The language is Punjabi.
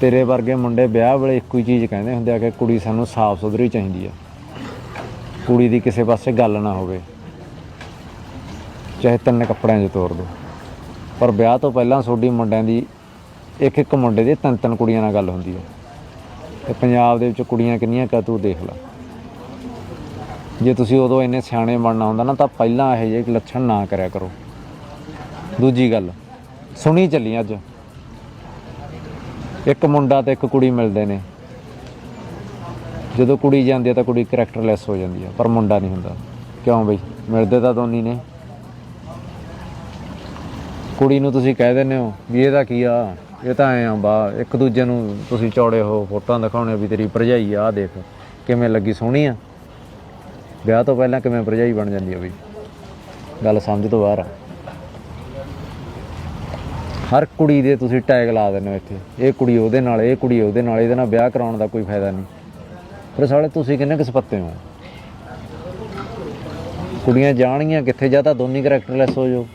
ਤੇਰੇ ਵਰਗੇ ਮੁੰਡੇ ਵਿਆਹ ਵੇਲੇ ਇੱਕੋ ਹੀ ਚੀਜ਼ ਕਹਿੰਦੇ ਹੁੰਦੇ ਆ ਕਿ ਕੁੜੀ ਸਾਨੂੰ ਸਾਫ਼ ਸੁਥਰੀ ਚਾਹੀਦੀ ਆ। ਕੁੜੀ ਦੀ ਕਿਸੇ ਪਾਸੇ ਗੱਲ ਨਾ ਹੋਵੇ। ਚਾਹੇ ਤਿੰਨ ਕੱਪੜਿਆਂ 'ਚ ਤੋਰ ਦੋ। ਪਰ ਵਿਆਹ ਤੋਂ ਪਹਿਲਾਂ ਤੁਹਾਡੀ ਮੁੰਡਿਆਂ ਦੀ ਇੱਕ ਇੱਕ ਮੁੰਡੇ ਦੀ ਤਿੰਨ ਤਿੰਨ ਕੁੜੀਆਂ ਨਾਲ ਗੱਲ ਹੁੰਦੀ ਹੈ ਤੇ ਪੰਜਾਬ ਦੇ ਵਿੱਚ ਕੁੜੀਆਂ ਕਿੰਨੀਆਂ ਕਾ ਤੂੰ ਦੇਖ ਲੈ। ਜੇ ਤੁਸੀਂ ਉਦੋਂ ਇੰਨੇ ਸਿਆਣੇ ਬਣਨਾ ਹੁੰਦਾ ਨਾ ਤਾਂ ਪਹਿਲਾਂ ਇਹੋ ਜਿਹੇ ਲੱਛਣ ਨਾ ਕਰਿਆ ਕਰੋ। ਦੂਜੀ ਗੱਲ, ਸੁਣੀ ਚੱਲੀ ਅੱਜ। ਇੱਕ ਮੁੰਡਾ ਤੇ ਇੱਕ ਕੁੜੀ ਮਿਲਦੇ ਨੇ। ਜਦੋਂ ਕੁੜੀ ਜਾਂਦੀ ਹੈ ਤਾਂ ਕੁੜੀ ਕਰੈਕਟਰਲੈਸ ਹੋ ਜਾਂਦੀ ਹੈ, ਪਰ ਮੁੰਡਾ ਨਹੀਂ ਹੁੰਦਾ। ਕਿਉਂ ਬਈ? ਮਿਲਦੇ ਤਾਂ ਦੋਨੀ ਨੇ। ਕੁੜੀ ਨੂੰ ਤੁਸੀਂ ਕਹਿ ਦਿੰਦੇ ਹੋ, ਵੀ ਇਹਦਾ ਕੀ ਆ? ਇਹ ਤਾਂ ਐ ਆ, ਬਾ, ਇੱਕ ਦੂਜੇ ਨੂੰ ਤੁਸੀਂ ਚੌੜੇ ਹੋ, ਫੋਟੋਆਂ ਦਿਖਾਉਣੇ ਵੀ ਤੇਰੀ ਭਰਜਾਈ ਆ ਆਹ ਦੇਖ, ਕਿਵੇਂ ਲੱਗੀ ਸੋਹਣੀ ਆ। ਵਿਆਹ ਤੋਂ ਪਹਿਲਾਂ ਕਿਵੇਂ ਭਰਜਾਈ ਬਣ ਜਾਂਦੀ ਆ ਬਈ? ਗੱਲ ਸਮਝ ਤੋਂ ਬਾਹਰ ਆ। ਹਰ ਕੁੜੀ ਦੇ ਤੁਸੀਂ ਟੈਗ ਲਾ ਦਿੰਦੇ ਹੋ ਇੱਥੇ। ਇਹ ਕੁੜੀ ਉਹਦੇ ਨਾਲ, ਇਹ ਕੁੜੀ ਉਹਦੇ ਨਾਲ, ਇਹਦੇ ਨਾਲ ਵਿਆਹ ਕਰਾਉਣ ਦਾ ਕੋਈ ਫਾਇਦਾ ਨਹੀਂ। ਫਿਰ ਸਾਲੇ ਤੁਸੀਂ ਕਿੰਨੇ ਕਿਸਪੱਤੇ ਹੋ? ਕੁੜੀਆਂ ਜਾਣਗੀਆਂ ਕਿੱਥੇ, ਜਾਂ ਤਾਂ ਦੋਨੀ ਕਰੈਕਟਰਲੈਸ ਹੋ ਜਾਓ।